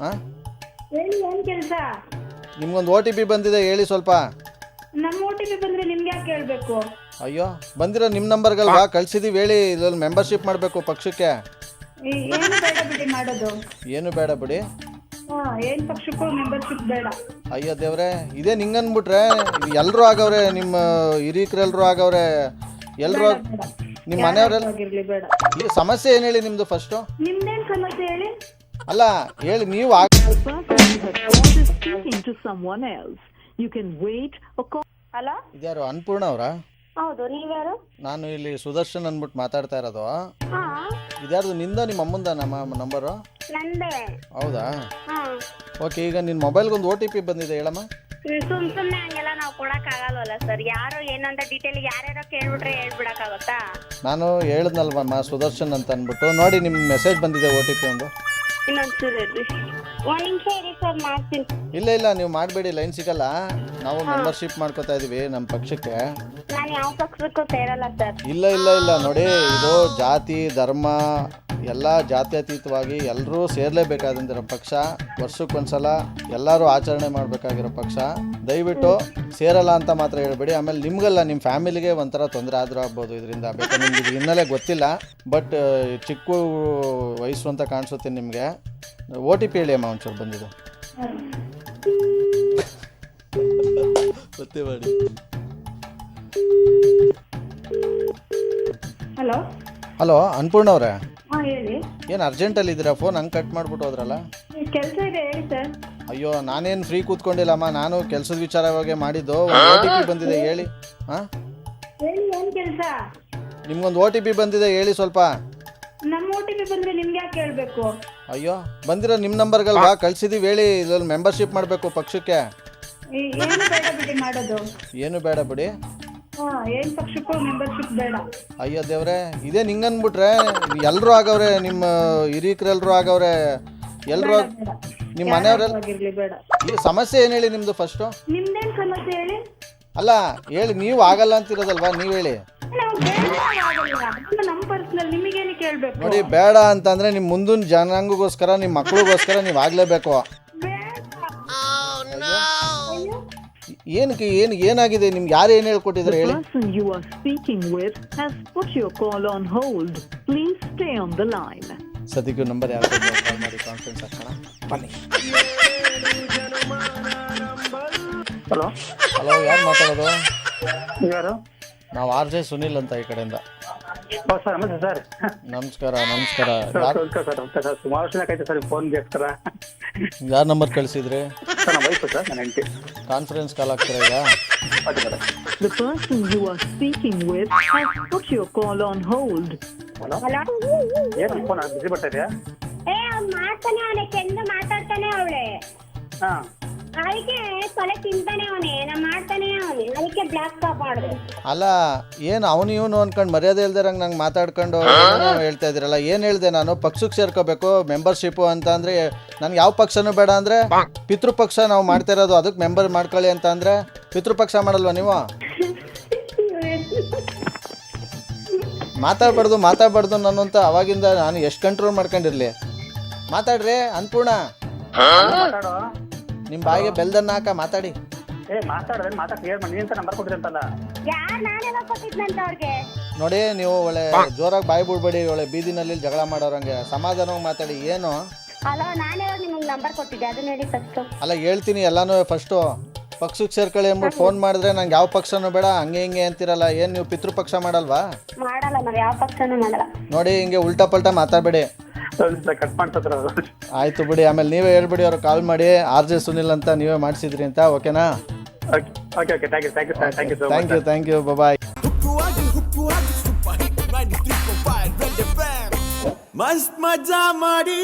ಹಾಂ? ಹೇಳಿ ಏನ್ ಕೆಲಸ? ನಿಮ್ಗೊಂದು ಓ ಟಿ ಪಿ ಬಂದಿದೆ ಹೇಳಿ ಸ್ವಲ್ಪ. ನಮ್ಮ ಓ ಟಿ ಪಿ ಬಂದ್ರೆ ನಿಮ್ಗೆ ಯಾಕೆ ಹೇಳ್ಬೇಕು ಅಯ್ಯೋ ಬಂದಿರೋ ನಿಮ್ಮ ನಂಬರ್ಗಲ್ವಾ? ಕಳ್ಸಿದೀವಿ ಹೇಳಿ. ಇದ್ರಲ್ಲಿ ಮೆಂಬರ್ಶಿಪ್ ಮಾಡಬೇಕು ಪಕ್ಷಕ್ಕೆ. ಈ- ಏನು ಬೇಡ ಬಿಡಿ ಮಾಡೋದು. ಏನು ಬೇಡ ಬಿಡಿ. ಹಾ ಏನ್ ಪಕ್ಷಕ್ಕೂ ಮೆಂಬರ್ಶಿಪ್ ಬೇಡ. ಅಯ್ಯೋ ದೇವ್ರೆ ಇದೇ ನಿಂಗನ್ಬಿಟ್ರೆ ಎಲ್ಲರೂ ಆಗವ್ರೆ ನಿಮ್ಮ ಹಿರೀಕರೆಲ್ಲರೂ ಆಗವ್ರೆ. ಎಲ್ಲರೂ ನಿಮ್ಮ ಮನೆಯವರೆಲ್ಲ ಆಗಿರ್ಲಿ ಬೇಡ. ಈ ಸಮಸ್ಯೆ ಏನು ಹೇಳಿ ನಿಮ್ಮದು ಫಸ್ಟು ನಿಮ್ದೇನ್ ಸಮಸ್ಯೆ ಹೇಳಿ? ಅಲ್ಲ ಹೇಳಿ ನೀವು. ಹಲೋ ಇದ್ಯಾರು ಅನ್ಪೂರ್ಣ ಅವರಾ? ಹೌದು ನೀವ್ಯಾರು? ನಾನು ಇಲ್ಲಿ ಸುದರ್ಶನ್ ಅಂದ್ಬಿಟ್ಟು ಮಾತಾಡ್ತಾ ಇರೋದು. ಇದ್ಯಾರ್ದು ನಿಂದ ನಿಮ್ಮ ಅಮ್ಮಂದ ನಮ್ಮ ನಂಬರು ನಂದೇ. ಹೌದಾ? ಓಕೆ ಈಗ ನಿನ್ನ ಮೊಬೈಲ್ಗೊಂದು ಓ ಟಿ ಪಿ ಬಂದಿದೆ ಹೇಳಮ್ಮ. ಸುಮ್ ಸುಮ್ನೆ ಹಂಗೆಲ್ಲ ನಾವು ಕೊಡಕ್ ಆಗಲ್ವಲ್ಲ ಸರ್ ಯಾರು ಏನು ಅಂತ ಡೀಟೇಲ್ ಯಾರ್ಯಾರೋ ಕೇಳ್ಬಿಟ್ರೆ ಹೇಳ್ಬಿಡಕ್ಕಾಗತ್ತಾ? ನಾನು ಹೇಳದ್ನಲ್ವಮ್ಮ ಸುದರ್ಶನ್ ಅಂತ ಅಂದ್ಬಿಟ್ಟು. ನೋಡಿ ನಿಮ್ಮ ಮೆಸೇಜ್ ಬಂದಿದೆ ಓ ಟಿ ಪಿ ಒಂದು. ಇನ್ನೊಂದ್ಸೂರು ಇರ್ರಿ ಒಂದ್ ನಿಮಿಷ ಇರಿ ಸರ್ ಮಾಡ್ತೀನಿ. ಇಲ್ಲ ಇಲ್ಲ ನೀವು ಮಾಡಬೇಡಿ ಲೈನ್ ಸಿಗಲ್ಲ. ನಾವು ಮೆಂಬರ್ಶಿಪ್ ಮಾಡ್ಕೋತಾ ಇದೀವಿ ನಮ್ಮ ಪಕ್ಷಕ್ಕೆ. ನಾನು ಯಾವ ಪಕ್ಷಕ್ಕೂ ಸೇರಲ್ಲ ಸರ್ ಇಲ್ಲ ಇಲ್ಲ ಇಲ್ಲ ನೋಡಿ ಇದು ಜಾತಿ ಧರ್ಮ ಎಲ್ಲ ಜಾತ್ಯತೀತವಾಗಿ ಎಲ್ಲರೂ ಸೇರಲೇಬೇಕಾದಂತಿರೋ ಪಕ್ಷ ವರ್ಷಕ್ಕೊಂದ್ಸಲ ಎಲ್ಲರೂ ಆಚರಣೆ ಮಾಡಬೇಕಾಗಿರೋ ಪಕ್ಷ. ದಯವಿಟ್ಟು ಸೇರಲ್ಲ ಅಂತ ಮಾತ್ರ ಹೇಳಬೇಡಿ. ಆಮೇಲೆ ನಿಮಗೆಲ್ಲ ನಿಮ್ಮ ಫ್ಯಾಮಿಲಿಗೆ ಒಂಥರ ತೊಂದರೆ ಆದರೂ ಆಗ್ಬೋದು ಇದರಿಂದ. ಬೇಕಾದ್ರೆ ನಿಮ್ಗೆ ಇದು ಹಿನ್ನೆಲೆ ಗೊತ್ತಿಲ್ಲ. ಬಟ್ ಚಿಕ್ಕ ವಯಸ್ಸು ಅಂತ ಕಾಣಿಸುತ್ತೆ ನಿಮಗೆ. ಓ ಟಿ ಪಿ ಹೇಳಿ ಅಮ್ಮ ಒಂಚೂರು ಬಂದಿದೆ. ಗೊತ್ತೇ ಮಾಡಿ. ಹಲೋ? ಹಲೋ ಅನ್ನಪೂರ್ಣ ಅವರೇ. ಹಾ ಹೇಳಿ. ಏನು ಅರ್ಜೆಂಟಲ್ಲಿ ಇದ್ದೀರಾ ಫೋನ್ ಹಂಗೆ ಕಟ್ ಮಾಡ್ಬಿಟ್ಟು ಹೋದ್ರಲ್ಲ? ಕೆಲಸ ಇದೆ ಹೇಳಿ ಸರ್ ಅಯ್ಯೋ ನಾನೇನು ಫ್ರೀ ಕೂತ್ಕೊಂಡಿಲ್ಲಮ್ಮ. ನಾನು ಕೆಲಸದ ವಿಚಾರವಾಗಿ ಮಾಡಿದ್ದು. ಒಂದು ಓ ಟಿ ಪಿ ಬಂದಿದೆ ಹೇಳಿ. ಹಾಂ? ಹೇಳಿ ಏನು ಕೆಲಸ? ನಿಮ್ಗೊಂದು ಓ ಟಿ ಪಿ ಬಂದಿದೆ ಹೇಳಿ ಸ್ವಲ್ಪ. ನಮ್ಮ ಓ ಟಿ ಪಿ ಬಂದ್ರೆ ನಿಮ್ಗೆ ಯಾಕೆ ಹೇಳಬೇಕು? ಅಯ್ಯೋ ಬಂದಿರೋ ನಿಮ್ಮ ನಂಬರ್ಗಲ್ವಾ? ಕಳ್ಸಿದೀವಿ ಹೇಳಿ. ಇದ್ರಲ್ಲಿ ಮೆಂಬರ್ಶಿಪ್ ಮಾಡಬೇಕು ಪಕ್ಷಕ್ಕೆ. ಏನು ಬೇಡ ಬಿಡಿ ಮಾಡೋದು. ಏನು ಬೇಡ ಬಿಡಿ. ಹಾ ಏನ್ ಪಕ್ಷಕ್ಕೂ ಮೆಂಬರ್ಶಿಪ್ ಬೇಡ. ಅಯ್ಯೋ ದೇವ್ರೆ ಇದೇ ನಿಂಗನ್ಬಿಟ್ರೆ ಎಲ್ಲರೂ ಆಗವ್ರೆ ನಿಮ್ಮ ಹಿರೀಕರೆಲ್ಲರೂ ಆಗವ್ರೆ ಎಲ್ಲರೂ ನಿಮ್ಮ ಮನೆಯವರೆಲ್ಲ ಆಗಿರ್ಲಿ ಬೇಡ. ಈ ಸಮಸ್ಯೆ ಏನು ಹೇಳಿ ನಿಮ್ಮದು ಫಸ್ಟು ನಿಮ್ದೇನ್ ಸಮಸ್ಯೆ ಹೇಳಿ? ಅಲ್ಲ ಹೇಳಿ ನೀವು ಆಗಲ್ಲ ಅಂತಿರೋದಲ್ವಾ ನೀವು ಹೇಳಿ. ನಾವು ಬೇಡ ಆಗಲ್ಲ. ಅದು ನಮ್ಮ ಪರ್ಸನಲ್ ನಿಮಗೇನು ಕೇಳ್ಬೇಕು? ನೋಡಿ ಬೇಡ ಅಂತಂದ್ರೆ ನಿಮ್ಮ ಮುಂದಿನ ಜನಾಂಗಗೋಸ್ಕರ ನಿಮ್ಮ ಮಕ್ಳಿಗೋಸ್ಕರ ನೀವು ಆಗಲೇಬೇಕು. ಬೇಡ. ಏನಕ್ಕೆ ಏನು ಏನಾಗಿದೆ? ನಿಮ್ಗೆ ಯಾರು ಏನು ಹೇಳ್ಕೊಟ್ಟಿದ್ರು The ಹೇಳಿ person you are speaking with has put your call on hold. Please stay on the line. ಸದ್ಯಕ್ಕೆ ನಂಬರ್ ಯಾರು ಕಾಲ್ ಮಾಡಿ ಕಾನ್ಫರೆನ್ಸ್ ಹಾಕೋಣ. ಬನ್ನಿ. ಹಲೋ ಹಲೋ ಯಾರು ಮಾತಾಡೋದು? ಯಾರು? ನಾವು ಆರ್ ಜೆ ಸುನಿಲ್ ಅಂತ ಈ ಕಡೆಯಿಂದ. ಓ ಸರ್ ನಮಸ್ತೆ ಸರ್. ನಮಸ್ಕಾರ ನಮಸ್ಕಾರ. ಸರ್ ಯಾರು ನಮಸ್ಕಾರ ಸರ್ ನಮಸ್ತೆ ಸರ್. ಸುಮಾರು ವರ್ಷ ಆಯ್ತು ಸರ್ ಫೋನ್ಗೋಸ್ಕರ ಯಾರು ನಂಬರ್ ಕಳಿಸಿದ್ರಿ? ಸರ್ ನಮ್ಮ ವೈಫು ಸರ್ ನನ್ನ ಹೆಂಡತಿ. ಕಾನ್ಫರೆನ್ಸ್ ಕಾಲ್ ಆಗ್ತೀರಾ ಈಗ? Okay madam The person you are speaking with has put your call on hold. Hello ಏನು ಫೋನ್ ಬಿಸಿ ಬರ್ತಾ ಇದೆಯಾ? ಏ ಅವ್ನು ಮಾಡ್ತಾನೆ ಅವನೆ ಕೆಂದು ಮಾತಾಡ್ತಾನೆ ಅವಳೆ. ಹಾಂ. ಅದಕ್ಕೆ ತಲೆ ತಿಂತಾನೆ ಅವನೆ ನಾ ಮಾಡ್ತಾನೆ ಅದಕ್ಕೆ ಬ್ಲಾಕ್ ಟಾಪ್ ಮಾಡಿದೆ. ಅಲ್ಲ ಏನು ಅವನು ಇವನು ಅನ್ಕೊಂಡು ಮರ್ಯಾದೆ ಇಲ್ದಿರಂಗೆ ನಂಗೆ ಮಾತಾಡ್ಕೊಂಡು ಏನೇನೋ ಹೇಳ್ತಾ ಇದ್ದೀರಲ್ಲ ಏನು ಹೇಳಿದೆ ನಾನು? ಪಕ್ಷಕ್ಕೆ ಸೇರ್ಕೋಬೇಕು ಮೆಂಬರ್ಶಿಪ್ಪು ಅಂತ ಅಂದರೆ ನನ್ಗೆ ಯಾವ ಪಕ್ಷನೂ ಬೇಡ ಅಂದರೆ ಪಿತೃಪಕ್ಷ ನಾವು ಮಾಡ್ತಾ ಇರೋದು ಅದಕ್ಕೆ ಮೆಂಬರ್ ಮಾಡ್ಕೊಳ್ಳಿ ಅಂತ ಅಂದರೆ ಪಿತೃಪಕ್ಷ ಮಾಡಲ್ವಾ ನೀವು? ಮಾತಾಡ್ಬಾರ್ದು ಮಾತಾಡ್ಬಾರ್ದು ನಾನು ಅಂತ ಅವಾಗಿಂದ ನಾನು ಎಷ್ಟು ಕಂಟ್ರೋಲ್ ಮಾಡ್ಕೊಂಡಿರ್ಲಿ. ಮಾತಾಡ್ರಿ ಅನ್ಪೂರ್ಣ ಮಾತಾಡೋ. ನಿಮ್ಮ ಬಾಯಿಗೆ ಬೆಲ್ದನ್ನ ಹಾಕ ಮಾತಾಡಿ. ಏ ಮಾತಾಡ್ರೆ ಮಾತಾಡ್ ಕ್ಲಿಯರ್ ಮಾಡಿ ನೀನು ನಂಬರ್ ಕೊಟ್ಟಿರಿ ಅಂತಲ್ಲ. ಯಾರ್ ನಾನೆಲ್ಲ ಕೊಟ್ಟಿದ್ನಂತ ಅವ್ರಿಗೆ? ನೋಡಿ ನೀವು ಒಳ್ಳೆ ಜೋರಾಗಿ ಬಾಯಿ ಬಿಡ್ಬೇಡಿ ಒಳ್ಳೆ ಬೀದಿನಲ್ಲಿ ಜಗಳ ಮಾಡೋರಂಗೆ ಸಮಾಧಾನವಾಗಿ ಮಾತಾಡಿ ಏನು? ಹಲೋ ನಾನೇ ನಿಮ್ಗೆ ನಂಬರ್ ಕೊಟ್ಟಿದ್ದೆ ಅದನ್ನ ಹೇಳಿ ಫಸ್ಟ್ ಅಲ್ಲ ಹೇಳ್ತೀನಿ ಎಲ್ಲಾನು ಫಸ್ಟು ಪಕ್ಷಕ್ಕೆ ಸೇರ್ಕೊಳ್ಳಿ ಅಂದ್ಬಿಟ್ಟು ಫೋನ್ ಮಾಡಿದ್ರೆ ನಂಗೆ ಯಾವ ಪಕ್ಷನೂ ಬೇಡ ಹಂಗೆ ಹಿಂಗೆ ಅಂತಿರಲ್ಲ ಏನು ನೀವು ಪಿತೃಪಕ್ಷ ಮಾಡಲ್ವಾ? ಮಾಡಲ್ಲ ನಾವು ಯಾವ ಪಕ್ಷನೂ ಮಾಡಲ್ಲ. ನೋಡಿ ಹಿಂಗೆ ಉಲ್ಟಾ ಪಲ್ಟಾ ಮಾತಾಡಬೇಡಿ. ಕಟ್ ಮಾಡ್ತಾರೆ ಆಯಿತು ಬಿಡಿ ಆಮೇಲೆ ನೀವೇ ಹೇಳ್ಬಿಡಿ ಅವ್ರು ಕಾಲ್ ಮಾಡಿ ಆರ್ ಜೆ ಸುನಿಲ್ ಅಂತ ನೀವೇ ಮಾಡಿಸಿದ್ರಿ ಅಂತ ಓಕೆನಾ okay okay thank you thank you sir thank you so much thank you thank you bye ಮಸ್ತ್ ಮಜಾ ಮಾಡಿ